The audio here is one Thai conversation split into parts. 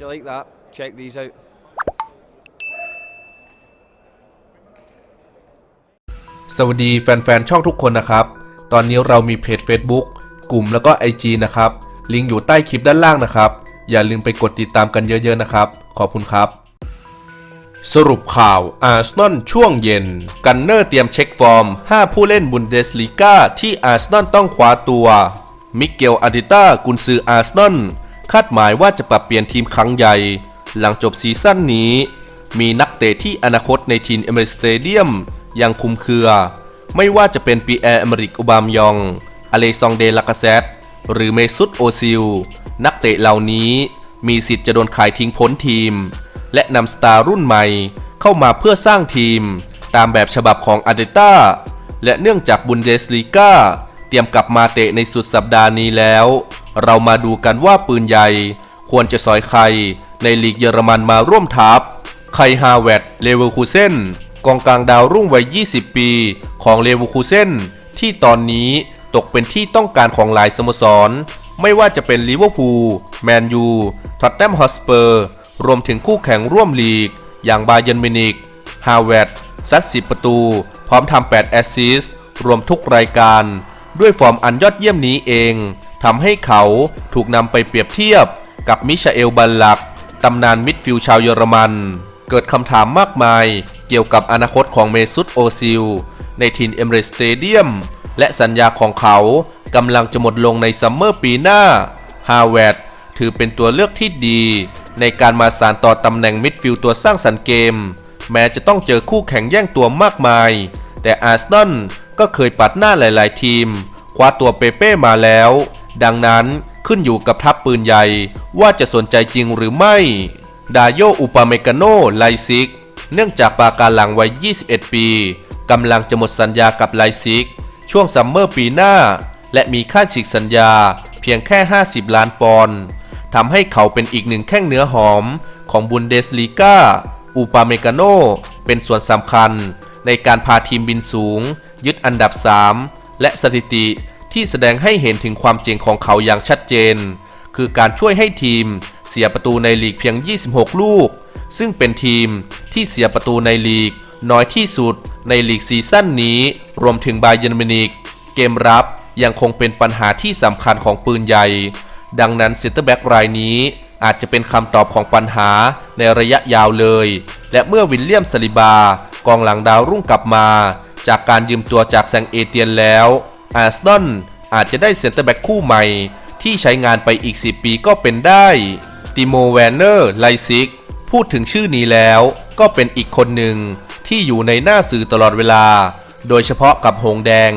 you like that, check these out. สวัสดีแฟนๆ ช่องทุกคนนะครับ ตอนนี้เรามีเพจ Facebook กลุ่มแล้วก็ IG นะครับ ลิงก์อยู่ใต้คลิปด้านล่างนะครับ อย่าลืมไปกดติดตามกันเยอะๆนะครับ ขอบคุณครับ สรุปข่าวอาร์เซนอลช่วงเย็น กันเนอร์เตรียมเช็คฟอร์ม 5 ผู้เล่นบุนเดสลีกาที่อาร์เซนอลต้องคว้าตัว มิเกลอาร์ติต้ากุนซืออาร์เซนอล คาดหมายว่าจะปรับเปลี่ยนทีมครั้งใหญ่ หลังจบซีซั่นนี้ มีนักเตะที่อนาคตในทีมเอเมริสเตเดียมยังคุมเครือ ไม่ว่าจะเป็นปีแอร์อเมริกอุบามยอง อเลซองเดลากาเซตหรือเมซุตโอซิล นักเตะเหล่านี้มีสิทธิ์จะโดนขายทิ้งพ้นทีม และนำสตาร์รุ่นใหม่เข้ามาเพื่อสร้างทีม ตามแบบฉบับของอาร์เตต้าและเนื่องจากบุนเดสลีกาเตรียมกลับมาเตะในสุดสัปดาห์นี้แล้ว เรามาดูกันว่าปืนใหญ่ ควรจะสอยใคร ในลีกเยอรมันมาร่วมทัพไคฮาเวตเลเวอร์คูเซนกองกลางดาวรุ่งวัย 20 ปี ของเลเวอร์คูเซนที่ตอนนี้ตกเป็นที่ต้องการของหลายสโมสร ไม่ว่าจะเป็นลิเวอร์พูลแมนยูท็อตแนมฮอสเปอร์ รวมถึงคู่แข่งร่วมลีก อย่างบาเยนมินิกฮาเวตซัด10 ประตู พร้อมทำ8แอสซิสต์รวมทุกรายการ ด้วยฟอร์มอันยอดเยี่ยมนี้เอง ทำให้เขาถูกนำไปเปรียบเทียบกับมิชาเอลบัลลักตำนานมิดฟิลชาวเยอรมัน เกิดคำถามมากมายเกี่ยวกับอนาคตของเมซุตโอซิล ในทีมเอมเรสเตเดียม และสัญญาของเขากำลังจะหมดลงในซัมเมอร์ปีหน้า ฮาเวดถือเป็นตัวเลือกที่ดี ในการมาสานต่อตำแหน่งมิดฟิลตัวสร้างสรรค์เกม แม้จะต้องเจอคู่แข่งแย่งตัวมากมาย แต่อาร์เซนอลก็เคยปัดหน้าหลาย ๆ ทีม คว้าตัวเปเป้มาแล้ว ดังนั้นขึ้นอยู่กับทัพปืนใหญ่ว่าจะสนใจจริงหรือไม่ ดาโยอุปาเมกาโนไลซิก เนื่องจากปราการหลังวัย 21 ปีกำลังจะหมดสัญญากับไลซิก ช่วงซัมเมอร์ปีหน้า และมีค่าฉีกสัญญาเพียงแค่ 50 ล้านปอนด์ทำให้เขาเป็นอีกหนึ่งแข้งเนื้อหอมของบุนเดสลีกาอุปาเมกาโนเป็นส่วนสำคัญในการพาทีมบินสูง ยึดอันดับ 3 และสถิติ ที่แสดงให้เห็นถึงความเจ๋งของเขาอย่างชัดเจน คือการช่วยให้ทีมเสียประตูในลีกเพียง 26 ลูก ซึ่งเป็นทีมที่เสียประตูในลีก น้อยที่สุดในลีกซีซั่นนี้ รวมถึงบาเยนมินิก เกมรับยังคงเป็นปัญหาที่สำคัญของปืนใหญ่ ดังนั้นเซนเตอร์แบ็กรายนี้อาจจะเป็นคำตอบของปัญหาในระยะยาวเลย และเมื่อวิลเลียมสลิบากองหลังดาวรุ่งกลับมา จากการยืมตัวจากแซงเอเตียนแล้ว อาร์เซนอลอาจจะได้เซนเตอร์แบ็กคู่ใหม่ ที่ใช้งานไปอีก 10 ปีก็เป็นได้ ติโมแวนเนอร์ไลซิก พูดถึงชื่อนี้แล้วก็เป็นอีกคนหนึ่งที่อยู่ในหน้าสื่อตลอดเวลา โดยเฉพาะกับหงแดง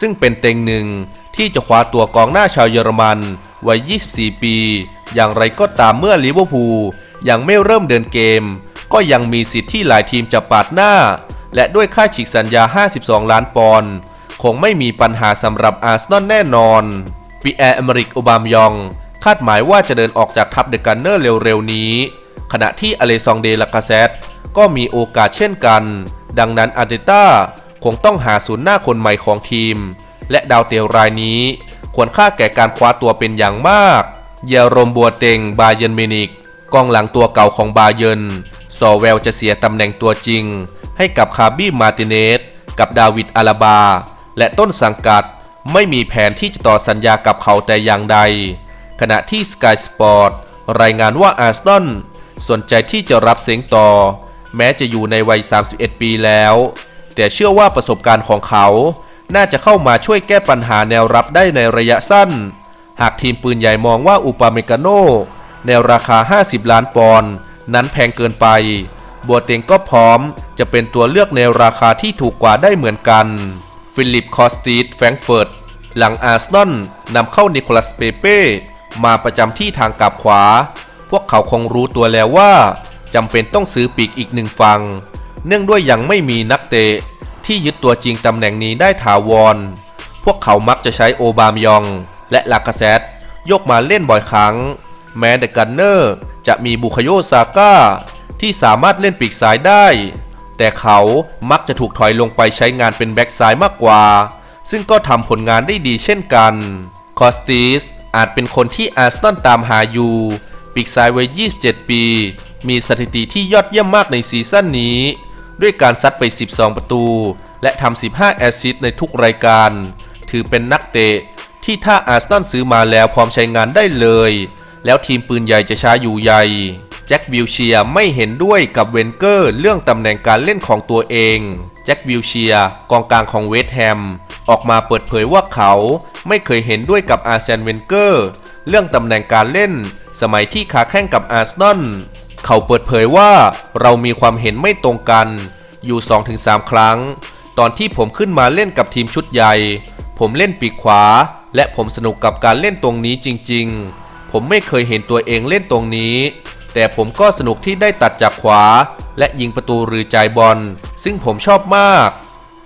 ซึ่งเป็นเต็งหนึ่งที่จะคว้าตัวกองหน้าชาวเยอรมันวัย 24 ปี อย่างไรก็ตามเมื่อลิเวอร์พูลยังไม่เริ่มเดินเกม ก็ยังมีสิทธิ์ที่หลายทีมจะปาดหน้า และด้วยค่าฉีกสัญญา 52 ล้านปอนด์ คงไม่มีปัญหาสำหรับอาร์เซนอลแน่นอนปีแอร์อเมริกอบามยอง คาดหมายว่าจะเดินออกจากทัพเดอะกันเนอร์เร็วๆนี้ ขณะที่อเลซองเดลากาเซตก็มีโอกาสเช่นกัน ดังนั้นอาร์เตต้าคงต้องหาศูนย์หน้าคนใหม่ของทีม และดาวเตลรายนี้ ควรค่าแก่การคว้าตัวเป็นอย่างมากเยารมบัวเต็งบาเยร์นมินิกกองหลังตัวเก่าของบาเยนซอแวลจะเสียตำแหน่งตัวจริง ให้กับคาบี้มาติเนสกับดาวิดอาลาบา และต้นสังกัดไม่มีแผนที่จะต่อสัญญากับเขาแต่อย่างใด ขณะที่ Sky Sport รายงานว่าอาร์เซนสนใจที่จะรับเสียงต่อ แม้จะอยู่ในวัย 31 ปีแล้ว แต่เชื่อว่าประสบการณ์ของเขา น่าจะเข้ามาช่วยแก้ปัญหาแนวรับได้ในระยะสั้น หากทีมปืนใหญ่มองว่าอุปาเมกาโนในราคา 50 ล้านปอนด์นั้นแพงเกินไป บัวเต็งก็พร้อมจะเป็นตัวเลือกในราคาที่ถูกกว่าได้เหมือนกัน ฟิลิปคอสตีสแฟรงเฟิร์ตหลังอาร์เซนอลนำเข้านิโคลัสเปเป้มาประจำที่ทางกลับขวา พวกเขาคงรู้ตัวแล้วว่าจำเป็นต้องซื้อปีกอีกหนึ่งฝั่งเนื่องด้วยยังไม่มีนักเตะ ที่ยึดตัวจริงตำแหน่งนี้ได้ถาวร พวกเขามักจะใช้โอบามยอง และลากาเซตยกมาเล่นบ่อยครั้ง แม้เดอะกันเนอร์จะมีบุคโยซาก้าที่สามารถเล่นปีกซ้ายได้ แต่เขามักจะถูกถอยลงไปใช้งานเป็นแบ็กซ้ายมากกว่า ซึ่งก็ทำผลงานได้ดีเช่นกัน คอสติสอาจเป็นคนที่อาร์เซนตามหาอยู่ปีกซ้ายวัย 27 ปี มีสถิติที่ยอดเยี่ยมมากในซีซั่นนี้ ด้วยการซัดไป 12 ประตู และทำ 15 แอสซิสต์ในทุกรายการ ถือเป็นนักเตะที่ถ้าอาร์เซนซื้อมาแล้วพร้อมใช้งานได้เลย แล้วทีมปืนใหญ่จะช้าอยู่ใหญ่ จ็ควิลเชียไม่เห็นด้วยกับเวนเกอร์เรื่องตำแหน่งการเล่นของตัวเอง แจ็ควิลเชียกองกลางของเวสต์แฮม ออกมาเปิดเผยว่าเขาไม่เคยเห็นด้วยกับอาร์เซนเวนเกอร์เรื่องตำแหน่งการเล่น สมัยที่ขาแข่งกับอาร์เซนอลเขาเปิดเผยว่าเรามีความเห็นไม่ตรงกันอยู่ 2-3 ครั้ง ตอนที่ผมขึ้นมาเล่นกับทีมชุดใหญ่ ผมเล่นปีกขวา และผมสนุกกับการเล่นตรงนี้จริง ๆ ผมไม่เคยเห็นตัวเองเล่นตรงนี้ แต่ผมก็สนุกที่ได้ตัดจากขวา และยิงประตูหรือจ่ายบอล ซึ่งผมชอบมาก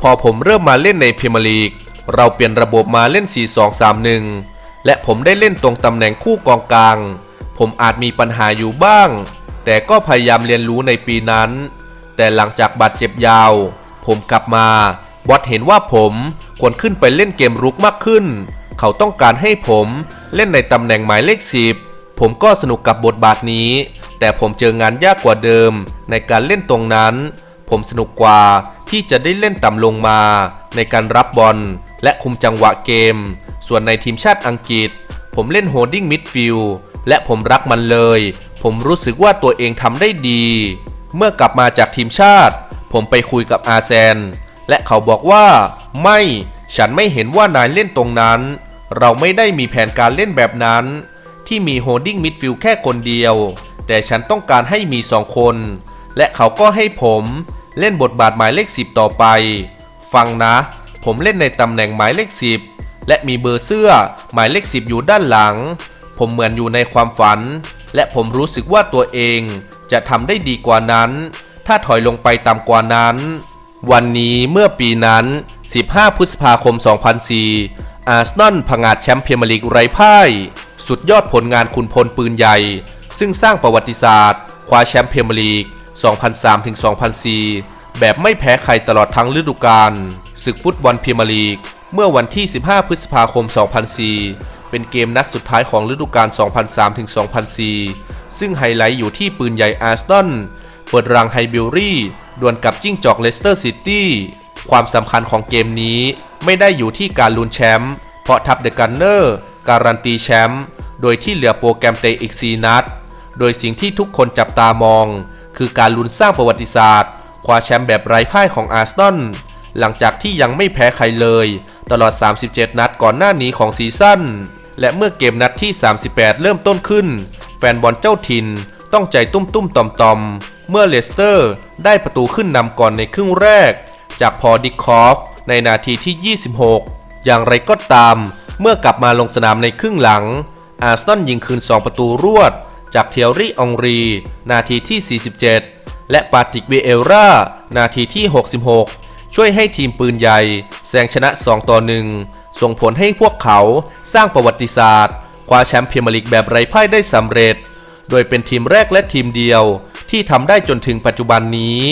พอผมเริ่มมาเล่นในพรีเมียร์ลีก เราเปลี่ยนระบบมาเล่น 4-2-3-1 และผมได้เล่นตรงตำแหน่งคู่กองกลาง ผมอาจมีปัญหาอยู่บ้าง แต่ก็พยายามเรียนรู้ในปีนั้น แต่หลังจากบาดเจ็บยาว ผมกลับมาบอสเห็นว่าผมควรขึ้นไปเล่นเกมรุกมากขึ้น เขาต้องการให้ผมเล่นในตำแหน่งหมายเลขสิบ ผมก็สนุกกับบทบาทนี้ แต่ผมเจองานยากกว่าเดิมในการเล่นตรงนั้น ผมสนุกกว่าที่จะได้เล่นต่ำลงมา ในการรับบอลและคุมจังหวะเกม ส่วนในทีมชาติอังกฤษ ผมเล่นโฮดดิ้งมิดฟิลด์และผมรักมันเลย ผมรู้สึกว่าตัวเองทำได้ดี เมื่อกลับมาจากทีมชาติ ผมไปคุยกับอาแซน และเขาบอกว่า ไม่ ฉันไม่เห็นว่านายเล่นตรงนั้น เราไม่ได้มีแผนการเล่นแบบนั้น ที่มีโฮดดิ้งมิดฟิลด์แค่คนเดียว แต่ฉันต้องการให้มีสองคน และเขาก็ให้ผมเล่นบทบาทหมายเลขสิบต่อไป ฟังนะ ผมเล่นในตำแหน่งหมายเลขสิบและมีเบอร์เสื้อหมายเลขสิบอยู่ด้านหลัง ผมเหมือนอยู่ในความฝัน และผมรู้สึกว่าตัวเองจะทำได้ดีกว่านั้น ถ้าถอยลงไปต่ำกว่านั้น วันนี้เมื่อปีนั้น 15 พฤษภาคม 2004อาร์เซนอลผงาดแชมป์พรีเมียร์ลีกไร้พ่าย สุดยอดผลงานขุนพลปืนใหญ่ ซึ่งสร้างประวัติศาสตร์ คว้าแชมป์พรีเมียร์ลีก 2003-2004 แบบไม่แพ้ใครตลอดทั้งฤดูกาลศึกฟุตบอลพรีเมียร์ลีก เมื่อวันที่ 15 พฤษภาคม 2004 เป็นเกมนัดสุดท้ายของฤดูกาล 2003-2004 ซึ่งไฮไลท์อยู่ที่ปืนใหญ่อาร์เซนเปิดรังไฮบิลรี่ดวลกับจิ้งจอกเลสเตอร์ซิตี้ความสำคัญของเกมนี้ไม่ได้อยู่ที่การลุ้นแชมป์เพราะทัพเดอะกันเนอร์ การันตีแชมป์โดยที่เหลือโปรแกรมเตะอีก 4 นัด โดยสิ่งที่ทุกคนจับตามอง คือการลุ้นสร้างประวัติศาสตร์คว้าแชมป์แบบไร้พ่ายของอาร์เซนอลหลังจากที่ยังไม่แพ้ใครเลย ตลอด 37 นัดก่อนหน้านี้ของซีซั่นและเมื่อเกมนัดที่ 38 เริ่มต้นขึ้น แฟนบอลเจ้าถิ่นต้องใจตุ้มตุ้มต่อมตอมเมื่อเลสเตอร์ได้ประตูขึ้นนำก่อนในครึ่งแรก จากพอดิคอฟในนาทีที่ 26 อย่างไรก็ตาม เมื่อกลับมาลงสนามในครึ่งหลัง อาร์เซนอลยิงคืน 2 ประตูรวด จากเทียรี่องรี นาทีที่ 47 และปาติกเวเอลรานาทีที่ 66 ช่วยให้ทีมปืนใหญ่แซงชนะ 2 ต่อ 1 ส่งผลให้พวกเขาสร้างประวัติศาสตร์ คว้าแชมป์พรีเมียร์ลีกแบบไร้พ่ายได้สำเร็จ โดยเป็นทีมแรกและทีมเดียวที่ทำได้จนถึงปัจจุบันนี้